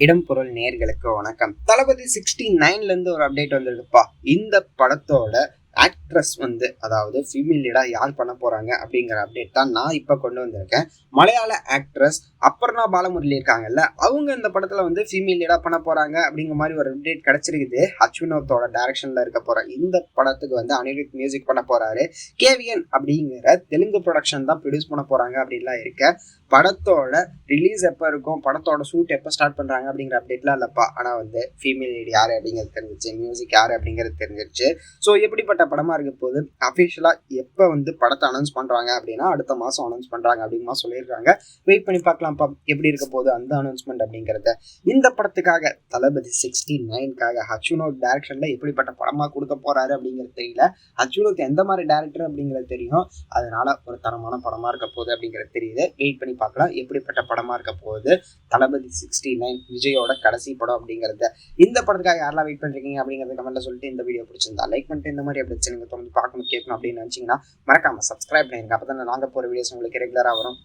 இடம் பொருள் நேர்களுக்கு வணக்கம். தளபதி சிக்ஸ்டி நைன்ல இருந்து ஒரு அப்டேட் வந்திருக்குப்பா. இந்த படத்தோட ஆக்ட்ரஸ் வந்து அதாவது ஃபீமேல் லீடாக யார் பண்ண போகிறாங்க அப்படிங்கிற அப்டேட் தான் நான் இப்போ கொண்டு வந்திருக்கேன். மலையாள ஆக்ட்ரஸ் அப்பர்ணா பாலமுரளி இருக்காங்கல்ல அவங்க இந்த படத்தில் வந்து ஃபீமேல் லீடாக பண்ண போகிறாங்க அப்படிங்கிற மாதிரி ஒரு அப்டேட் கிடச்சிருக்குது. அச்சுவினோத்தோட டேரக்ஷனில் இருக்க போகிற இந்த படத்துக்கு வந்து அனிருத் மியூசிக் பண்ண போகிறாரு கேவியன் அப்படிங்கிற தெலுங்கு ப்ரொடக்ஷன் தான் ப்ரொடியூஸ் பண்ண போகிறாங்க அப்படின்லாம் இருக்க. படத்தோட ரிலீஸ் எப்போ இருக்கும் படத்தோட ஷூட் எப்போ ஸ்டார்ட் பண்ணுறாங்க அப்படிங்கிற அப்டேட்லாம் இல்லைப்பா. ஆனால் வந்து ஃபீமேல் லீட் யார் அப்படிங்கிறது தெரிஞ்சிச்சு மியூசிக் யார் அப்படிங்கிறது தெரிஞ்சிருச்சு. ஸோ எப்படிப்பட்ட படமாக இருக்க போது அஃபிஷியலாக எப்போ வந்து படத்தை அனௌன்ஸ் பண்ணுறாங்க அப்படின்னா அடுத்த மாதம் அனௌன்ஸ் பண்ணுறாங்க அப்படிமா சொல்லியிருக்காங்க. வெயிட் பண்ணி பார்க்கலாம்ப்பா. எப்படி இருக்க போகுது அந்த அனௌன்ஸ்மெண்ட் அப்படிங்கிறத. இந்த படத்துக்காக தளபதி சிக்ஸ்டி நைன்காக ஹச்சுனோ டேரக்ஷனில் எப்படிப்பட்ட படமாக கொடுக்க போகிறாரு அப்படிங்கிறது தெரியல. ஹச்சுனோக்கு எந்த மாதிரி டேரக்டர் அப்படிங்கிறது தெரியும். அதனால ஒரு தரமான படமாக இருக்க போகுது அப்படிங்கிறது தெரியுது. வெயிட் பண்ணி பார்க்கலாம். எப்படிப்பட்ட படமாக இருக்க போகுது. தளபதி சிக்ஸ்டி நைன் விஜயோட கடைசி படம் அப்படிங்கிறத. இந்த படத்துக்காக யாரெல்லாம் வெயிட் பண்ணுறீங்க அப்படிங்கிறத கமெண்ட்ல சொல்லிட்டு இந்த வீடியோ பிடிச்சிருந்தா லைக் பண்ணிட்டு இந்த மாதிரி அப்படி நீங்கள் தொடர்ந்து பார்க்கணும் கேட்கணும் அப்படின்னு நினச்சிங்கன்னா மறக்காம சப்ஸ்கிரைப் பண்ணிடுங்க அப்போ தான் நாங்கள் போகிற வீடியோஸ் உங்களுக்கு ரெகுலராக வரும்.